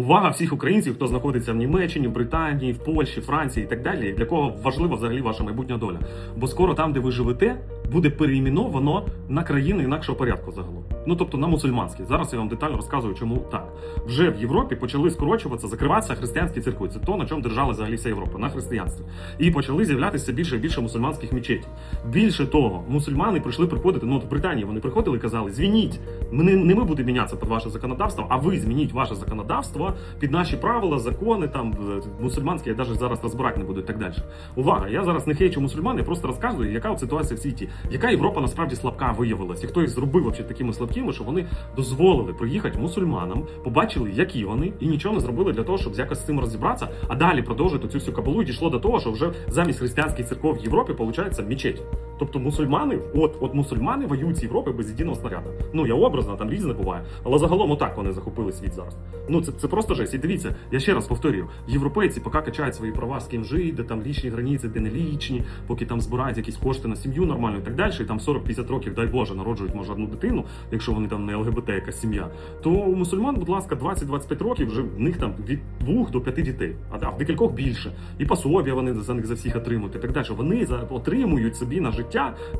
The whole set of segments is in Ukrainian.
Увага всіх українців, хто знаходиться в Німеччині, в Британії, в Польщі, Франції і так далі, для кого важлива взагалі ваша майбутня доля. Бо скоро там, де ви живете, буде переіменовано на країни інакшого порядку загалом. Ну тобто на мусульманські. Зараз я вам детально розказую, чому так. Вже в Європі почали скорочуватися, закриватися християнські церкви. Це то, на чому держала взагалі вся Європа, на християнстві. І почали з'являтися більше і більше мусульманських мечетів. Більше того, мусульмани прийшли приходити. Ну от в Британії вони приходили і казали: звініть, ми не ми будемо мінятися під ваше законодавство, а ви змініть ваше законодавство під наші правила, закони там е, мусульманські, я навіть зараз розбирати не буду і так далі. Увага! Я зараз не хейчу мусульман, я просто розказую, яка от ситуація в світі, яка Європа насправді слабка виявилася, і хто їх зробив вообще такими слабкими, що вони дозволили приїхати мусульманам, побачили, які вони, і нічого не зробили для того, щоб якось з цим розібратися, а далі продовжити цю всю кабалу і дійшло до того, що вже замість християнських церков в Європі виходить мечеть. Тобто мусульмани, от от мусульмани воюють з Європи без єдиного снаряду. Ну я образно, там різне буває, але загалом отак вони захопили світ зараз. Ну це, це просто жесть. І дивіться, я ще раз повторюю: європейці поки качають свої права з ким жити, де там лічні границі, де не лічні, поки там збирають якісь кошти на сім'ю нормально і так далі. І там 40-50 років, дай Боже, народжують може одну дитину, якщо вони там не ЛГБТ якась сім'я. То у мусульман, будь ласка, 20-25 років вже в них там від 2 до 5 дітей, а в декількох більше. І пособія вони за них за всіх отримують і так далі. Вони за отримують собі на життя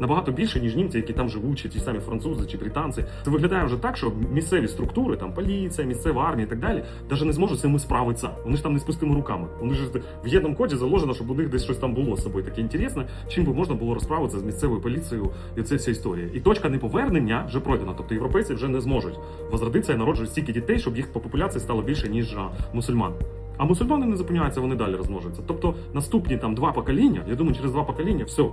набагато більше, ніж німці, які там живуть, чи ті самі французи чи британці. Це виглядає вже так, що місцеві структури, там поліція, місцева армія і так далі, навіть не зможуть з цим справитися. Вони ж там не з пустими руками. Вони ж в єдному коді заложено, щоб у них десь щось там було з собою таке інтересне, чим би можна було розправитися з місцевою поліцією, і це вся історія. І точка неповернення вже пройдена. Тобто європейці вже не зможуть возродитися і народжувати стільки дітей, щоб їх по популяції стало більше ніж мусульман. А мусульмани не зупиняються, вони далі розмножуються. Тобто наступні там два покоління, я думаю, через два покоління все.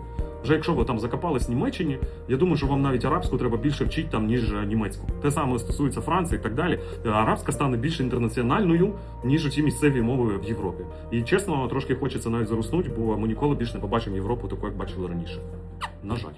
Вже якщо ви там закопались в Німеччині, я думаю, що вам навіть арабську треба більше вчити там, ніж е, німецьку. Те саме стосується Франції і так далі. Е, Арабська стане більш інтернаціональною, ніж ті місцеві мови в Європі. І чесно, трошки хочеться навіть заруснути, бо ми ніколи більше не побачимо Європу такою, як бачили раніше. На жаль.